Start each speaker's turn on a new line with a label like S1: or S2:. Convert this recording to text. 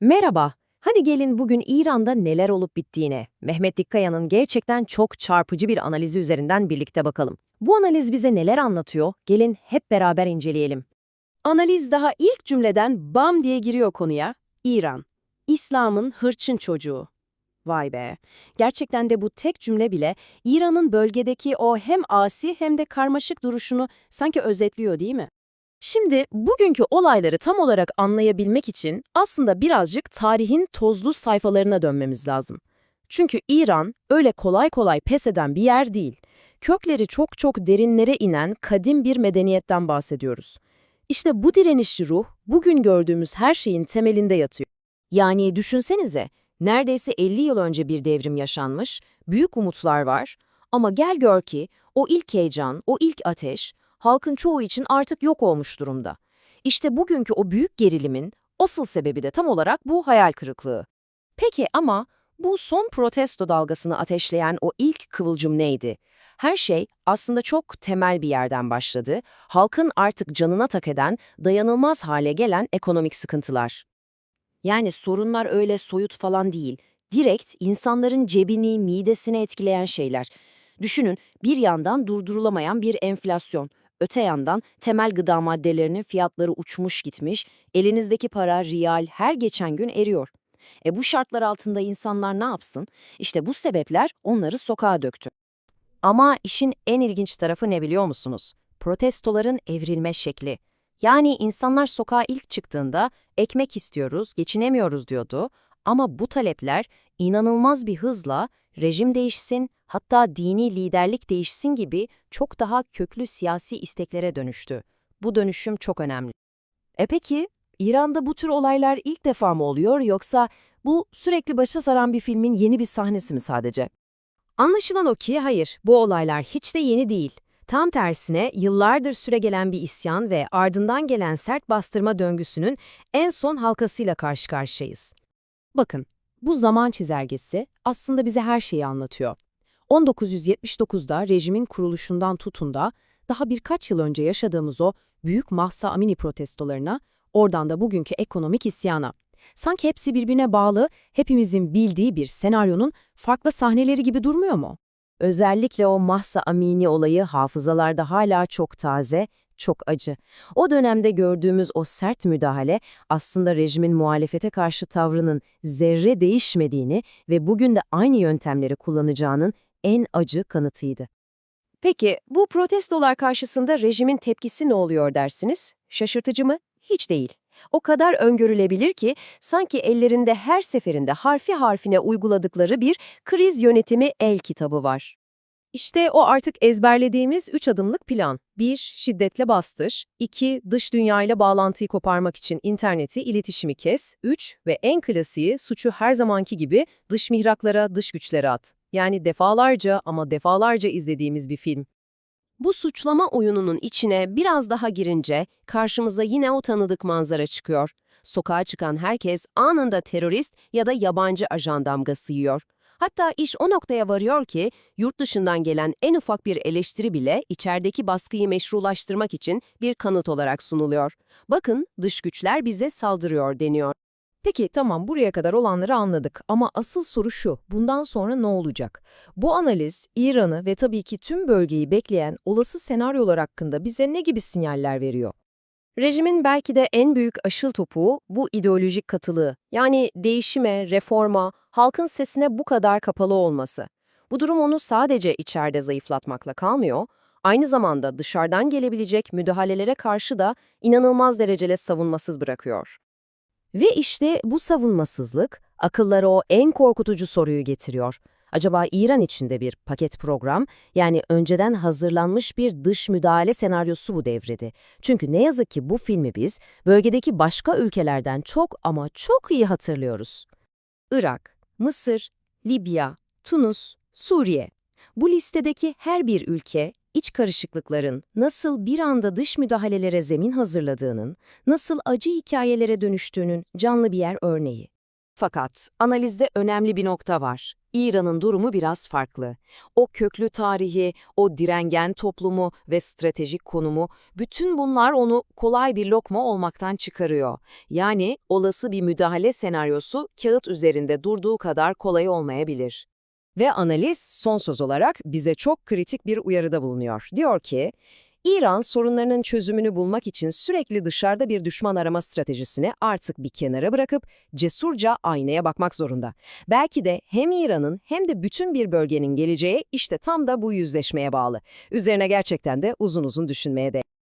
S1: Merhaba. Hadi gelin bugün İran'da neler olup bittiğine, Mehmet Dikkaya'nın gerçekten çok çarpıcı bir analizi üzerinden birlikte bakalım. Bu analiz bize neler anlatıyor? Gelin hep beraber inceleyelim.
S2: Analiz daha ilk cümleden bam diye giriyor konuya. İran. İslam'ın hırçın çocuğu. Vay be. Gerçekten de bu tek cümle bile İran'ın bölgedeki o hem asi hem de karmaşık duruşunu sanki özetliyor değil mi?
S1: Şimdi bugünkü olayları tam olarak anlayabilmek için aslında birazcık tarihin tozlu sayfalarına dönmemiz lazım. Çünkü İran öyle kolay kolay pes eden bir yer değil. Kökleri çok çok derinlere inen kadim bir medeniyetten bahsediyoruz. İşte bu direnişçi ruh bugün gördüğümüz her şeyin temelinde yatıyor. Yani düşünsenize, neredeyse 50 yıl önce bir devrim yaşanmış, büyük umutlar var ama gel gör ki o ilk heyecan, o ilk ateş halkın çoğu için artık yok olmuş durumda. İşte bugünkü o büyük gerilimin asıl sebebi de tam olarak bu hayal kırıklığı. Peki ama bu son protesto dalgasını ateşleyen o ilk kıvılcım neydi? Her şey aslında çok temel bir yerden başladı. Halkın artık canına tak eden, dayanılmaz hale gelen ekonomik sıkıntılar. Yani sorunlar öyle soyut falan değil. Direkt insanların cebini, midesini etkileyen şeyler. Düşünün bir yandan durdurulamayan bir enflasyon, öte yandan temel gıda maddelerinin fiyatları uçmuş gitmiş, elinizdeki para, riyal her geçen gün eriyor. E bu şartlar altında insanlar ne yapsın? İşte bu sebepler onları sokağa döktü. Ama işin en ilginç tarafı ne biliyor musunuz? Protestoların evrilme şekli. Yani insanlar sokağa ilk çıktığında ekmek istiyoruz, geçinemiyoruz diyordu. Ama bu talepler inanılmaz bir hızla rejim değişsin, hatta dini liderlik değişsin gibi çok daha köklü siyasi isteklere dönüştü. Bu dönüşüm çok önemli. E peki, İran'da bu tür olaylar ilk defa mı oluyor yoksa bu sürekli başa saran bir filmin yeni bir sahnesi mi sadece? Anlaşılan o ki hayır, bu olaylar hiç de yeni değil. Tam tersine yıllardır süregelen bir isyan ve ardından gelen sert bastırma döngüsünün en son halkasıyla karşı karşıyayız. Bakın, bu zaman çizelgesi aslında bize her şeyi anlatıyor. 1979'da rejimin kuruluşundan tutun da daha birkaç yıl önce yaşadığımız o büyük Mahsa Amini protestolarına, oradan da bugünkü ekonomik isyana. Sanki hepsi birbirine bağlı, hepimizin bildiği bir senaryonun farklı sahneleri gibi durmuyor mu? Özellikle o Mahsa Amini olayı hafızalarda hala çok taze, çok acı. O dönemde gördüğümüz o sert müdahale aslında rejimin muhalefete karşı tavrının zerre değişmediğini ve bugün de aynı yöntemleri kullanacağının en acı kanıtıydı. Peki bu protestolar karşısında rejimin tepkisi ne oluyor dersiniz? Şaşırtıcı mı? Hiç değil. O kadar öngörülebilir ki sanki ellerinde her seferinde harfi harfine uyguladıkları bir kriz yönetimi el kitabı var. İşte o artık ezberlediğimiz üç adımlık plan. 1. Şiddetle bastır. 2. Dış dünyayla bağlantıyı koparmak için interneti, iletişimi kes. 3. Ve en klasiği suçu her zamanki gibi dış mihraklara, dış güçlere at. Yani defalarca ama defalarca izlediğimiz bir film. Bu suçlama oyununun içine biraz daha girince karşımıza yine o tanıdık manzara çıkıyor. Sokağa çıkan herkes anında terörist ya da yabancı ajan damgası yiyor. Hatta iş o noktaya varıyor ki yurt dışından gelen en ufak bir eleştiri bile içerideki baskıyı meşrulaştırmak için bir kanıt olarak sunuluyor. Bakın dış güçler bize saldırıyor deniyor.
S2: Peki tamam buraya kadar olanları anladık ama asıl soru şu, bundan sonra ne olacak? Bu analiz İran'ı ve tabii ki tüm bölgeyi bekleyen olası senaryolar hakkında bize ne gibi sinyaller veriyor?
S1: Rejimin belki de en büyük aşıl topuğu bu ideolojik katılığı. Yani değişime, reforma, halkın sesine bu kadar kapalı olması. Bu durum onu sadece içeride zayıflatmakla kalmıyor, aynı zamanda dışarıdan gelebilecek müdahalelere karşı da inanılmaz derecede savunmasız bırakıyor. Ve işte bu savunmasızlık akıllara o en korkutucu soruyu getiriyor. Acaba İran içinde bir paket program, yani önceden hazırlanmış bir dış müdahale senaryosu bu devrede. Çünkü ne yazık ki bu filmi biz bölgedeki başka ülkelerden çok ama çok iyi hatırlıyoruz. Irak, Mısır, Libya, Tunus, Suriye. Bu listedeki her bir ülke iç karışıklıkların nasıl bir anda dış müdahalelere zemin hazırladığının, nasıl acı hikayelere dönüştüğünün canlı bir yer örneği.
S2: Fakat analizde önemli bir nokta var. İran'ın durumu biraz farklı. O köklü tarihi, o direngen toplumu ve stratejik konumu, bütün bunlar onu kolay bir lokma olmaktan çıkarıyor. Yani olası bir müdahale senaryosu kağıt üzerinde durduğu kadar kolay olmayabilir.
S1: Ve analiz son söz olarak bize çok kritik bir uyarıda bulunuyor. Diyor ki, İran sorunlarının çözümünü bulmak için sürekli dışarıda bir düşman arama stratejisini artık bir kenara bırakıp cesurca aynaya bakmak zorunda. Belki de hem İran'ın hem de bütün bir bölgenin geleceği işte tam da bu yüzleşmeye bağlı. Üzerine gerçekten de uzun uzun düşünmeye değer.